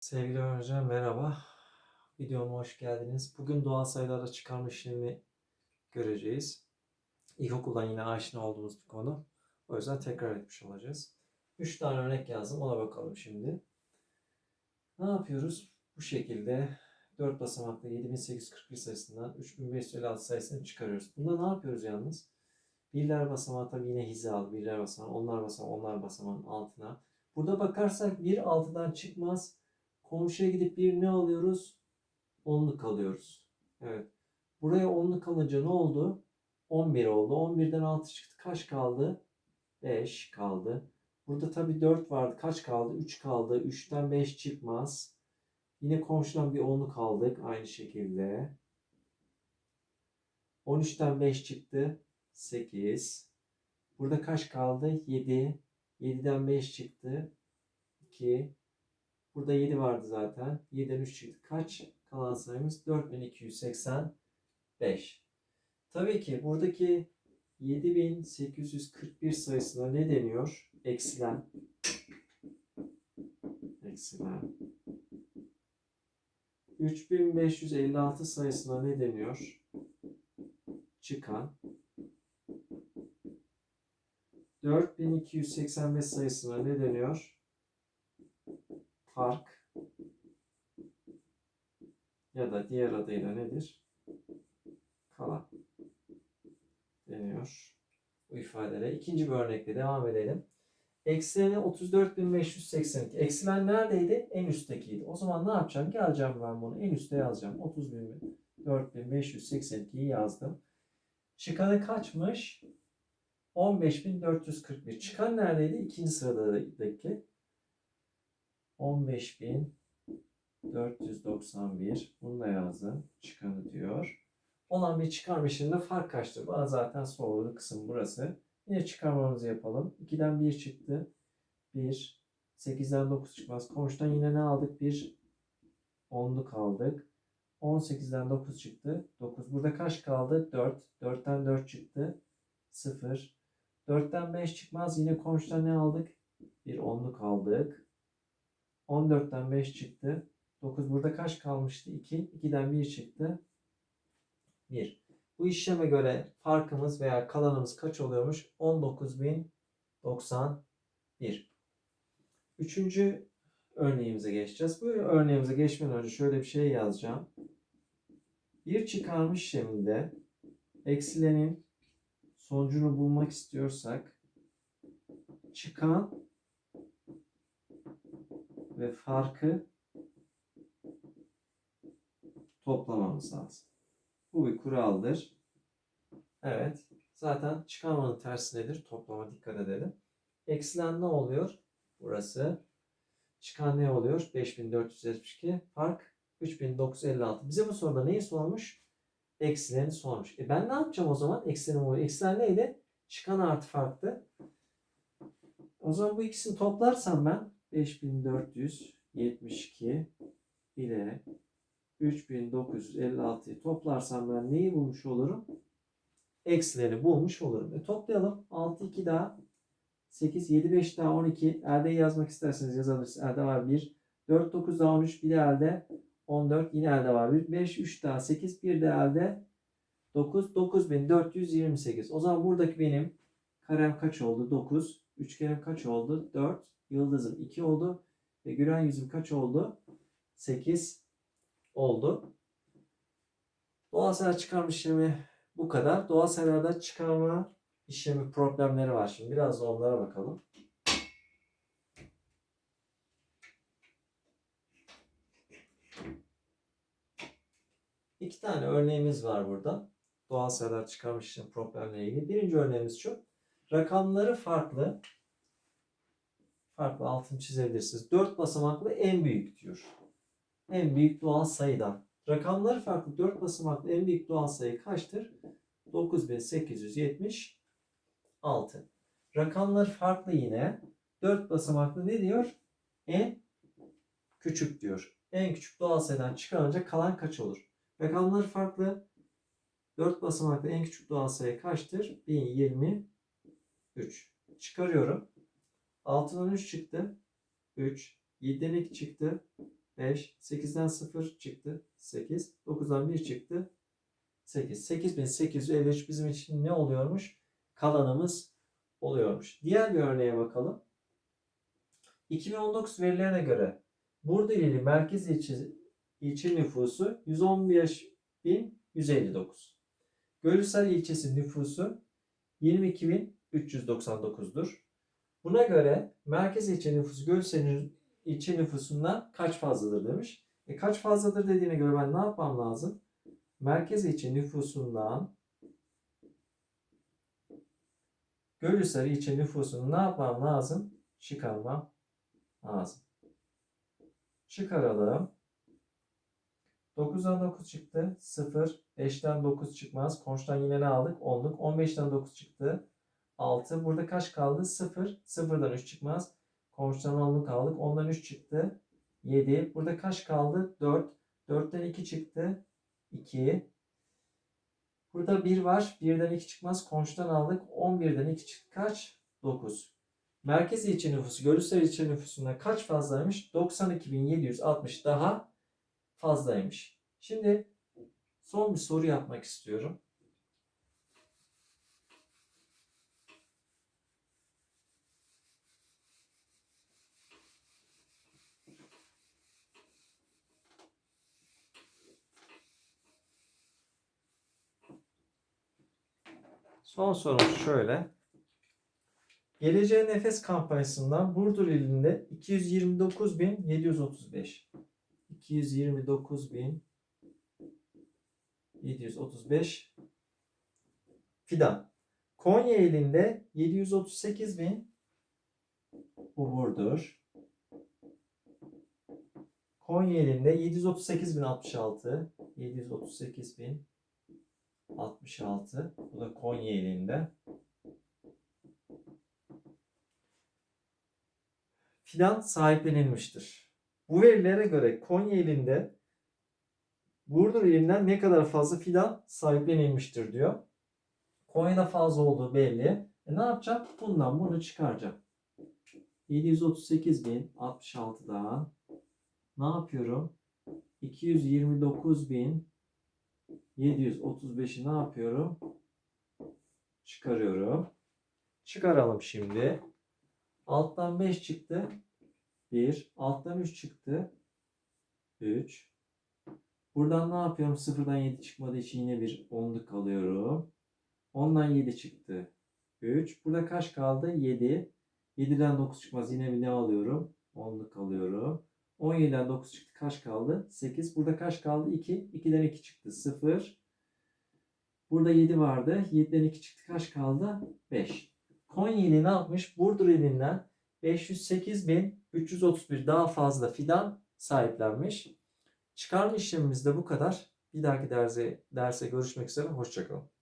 Sevgili öğrenciler merhaba. Videoma hoş geldiniz. Bugün doğal sayılarla çıkarma işlemi göreceğiz. İlkokuldan yine aşina olduğumuz bir konu. O yüzden tekrar etmiş olacağız. 3 tane örnek yazdım. Ona bakalım şimdi. Ne yapıyoruz? Bu şekilde 4 basamaklı 7841 sayısından 3556 sayısını çıkarıyoruz. Bunda ne yapıyoruz yalnız? Birler basamağı tabii yine hizalı. Birler basamağı, onlar basamağı, onlar basamağın altına. Burada bakarsak bir altıdan çıkmaz. Komşuya gidip bir ne alıyoruz? Onluk alıyoruz. Evet. Buraya onluk alınca ne oldu? 11 oldu. 11'den 6 çıktı. Kaç kaldı? 5 kaldı. Burada tabii 4 vardı. Kaç kaldı? 3 kaldı. 3'ten 5 çıkmaz. Yine komşudan bir onluk aldık. Aynı şekilde. 13'ten 5 çıktı. 8. Burada kaç kaldı? 7. 7'den 5 çıktı. 2. Burada 7 vardı zaten. 7'den 3 çıktı. Kaç? Kalan sayımız 4285. Tabii ki buradaki 7841 sayısına ne deniyor? Eksilen. Eksilen. 3556 sayısına ne deniyor? Çıkan. 4285 sayısına ne deniyor? Fark. Ya da diğer adıyla nedir? Kalan. Deniyor. Bu ifadelere. İkinci bir örnekle devam edelim. Eksileni 34.582. Eksilen neredeydi? En üsttekiydi. O zaman ne yapacağım? Geleceğim ben bunu. En üste yazacağım. 34.582'yi yazdım. Çıkanı kaçmış? 15.441. Çıkan neredeydi? İkinci sıradaki. 15.491. Bunu da yazdım. Çıkanı diyor. Olan bir çıkarma işleminde fark kaçtır? Bana zaten sorduğu kısım burası. Yine çıkarmamızı yapalım. 2'den 1 çıktı. 1. 8'den 9 çıkmaz. Komşudan yine ne aldık? 1 onluk aldık. 18'den 9 çıktı. 9. Burada kaç kaldı? 4. 4'ten 4 çıktı. 0. 4'ten 5 çıkmaz. Yine komşudan ne aldık? Bir onluk aldık. 14'ten 5 çıktı. 9 burada kaç kalmıştı? 2. 2'den 1 çıktı. 1. Bu işleme göre farkımız veya kalanımız kaç oluyormuş? 19.091. Üçüncü örneğimize geçeceğiz. Bu örneğimize geçmeden önce şöyle bir şey yazacağım. Bir çıkarma işleminde eksilenin sonucunu bulmak istiyorsak çıkan ve farkı toplamamız lazım. Bu bir kuraldır. Evet. Zaten çıkarmanın tersi nedir? Toplama dikkat edelim. Eksilen ne oluyor? Burası. Çıkan ne oluyor? 5472. Fark 3956. Bize bu soruda neyi sormuş? Eksileni sormuş. E ben ne yapacağım o zaman? Eksilenim oluyor. Eksilen neydi? Çıkan artı farktı. O zaman bu ikisini toplarsam ben 5472 ile 3956'yı toplarsam ben neyi bulmuş olurum? Eksileri bulmuş olurum. E toplayalım. 6 2 daha 8 7 5 daha 12. Elde yazmak isterseniz yazabilirsiniz. Elde var 1. 4 9 daha 13 bir de elde 14 yine elde var 1. 5 3 daha 8 bir de elde 9 9428. O zaman buradaki benim karem kaç oldu? 9. Üçgenim kaç oldu? 4. Yıldızım 2 oldu. Ve gülen yüzüm kaç oldu? 8 oldu. Doğal sayılar çıkarma işlemi bu kadar. Doğal sayılarda çıkarma işlemi problemleri var. Şimdi biraz da onlara bakalım. İki tane örneğimiz var burada. Doğal sayılar çıkarma işlemi problemleriyle ilgili. Birinci örneğimiz şu. Rakamları farklı. Farklı altını çizebilirsiniz. 4 basamaklı en büyük diyor en büyük doğal sayıdan. Rakamları farklı 4 basamaklı en büyük doğal sayı kaçtır? 9876. Rakamları farklı yine 4 basamaklı ne diyor? En küçük diyor. En küçük doğal sayıdan çıkarınca kalan kaç olur? Rakamları farklı 4 basamaklı en küçük doğal sayı kaçtır? 1023. Çıkarıyorum. 6'dan 3 çıktı. 3. 7'den 2 çıktı. 5. 8'den 0 çıktı. 8. 9'dan 1 çıktı. 8. 8853 bizim için ne oluyormuş? Kalanımız oluyormuş. Diğer bir örneğe bakalım. 2019 verilerine göre Burdur ili merkez ilçe, ilçe nüfusu 115.159. Gölhisar ilçesi nüfusu 22.399'dur. Buna göre merkez ilçe nüfusu Gölhisar'ın ilçe nüfusundan kaç fazladır demiş. E kaç fazladır dediğine göre ben ne yapmam lazım? Merkez ilçe nüfusundan Gölhisar ilçe nüfusunu ne yapmam lazım? Çıkarmam lazım. Çıkaralım. 9'dan 9 çıktı. 0. 5'ten 9 çıkmaz. Konçtan yine ne aldık? 10'luk. 15'ten 9 çıktı. 6. Burada kaç kaldı? 0. 0'dan 3 çıkmaz. Komşudan 10'luk aldık. 10'dan 3 çıktı. 7. Burada kaç kaldı? 4. 4'ten 2 çıktı. 2. Burada 1 var. 1'den 2 çıkmaz. Komşudan aldık. 11'den 2 çıktı. Kaç? 9. Merkez ilçe nüfusu Gölhisar ilçe nüfusundan kaç fazlaymış? 92.760 daha fazlaymış. Şimdi son bir soru yapmak istiyorum. Son sorumuz şöyle. Geleceğe Nefes kampanyasından Burdur ilinde 229.735 229.735 fidan. Konya ilinde 738.000 bu Burdur. Konya ilinde 738.066 738.066 bu da Konya ilinde. fidan sahiplenilmiştir. Bu verilere göre Konya ilinde Burdur ilinden ne kadar fazla fidan sahiplenilmiştir diyor. Konya'da fazla olduğu belli. E ne yapacağım? Bundan bunu çıkaracağım. 738.066'dan ne yapıyorum? 229.735'i ne yapıyorum? Çıkarıyorum. Çıkaralım şimdi. Alttan 5 çıktı. 1. Alttan 3 çıktı. 3. Buradan ne yapıyorum? 0'dan 7 çıkmadığı için yine bir 10'luk alıyorum. 10'dan 7 çıktı. 3. Burada kaç kaldı? 7. 7'den 9 çıkmaz. Yine bir ne alıyorum? 10'luk alıyorum. 17'den 9 çıktı. Kaç kaldı? 8. Burada kaç kaldı? 2. 2'den 2 çıktı. 0. Burada 7 vardı. 7'den 2 çıktı. Kaç kaldı? 5. Konya ili ne yapmış? Burdur ilinden 508.331 daha fazla fidan sahiplenmiş. Çıkarma işlemimiz de bu kadar. Bir dahaki derse, derse görüşmek üzere. Hoşçakalın.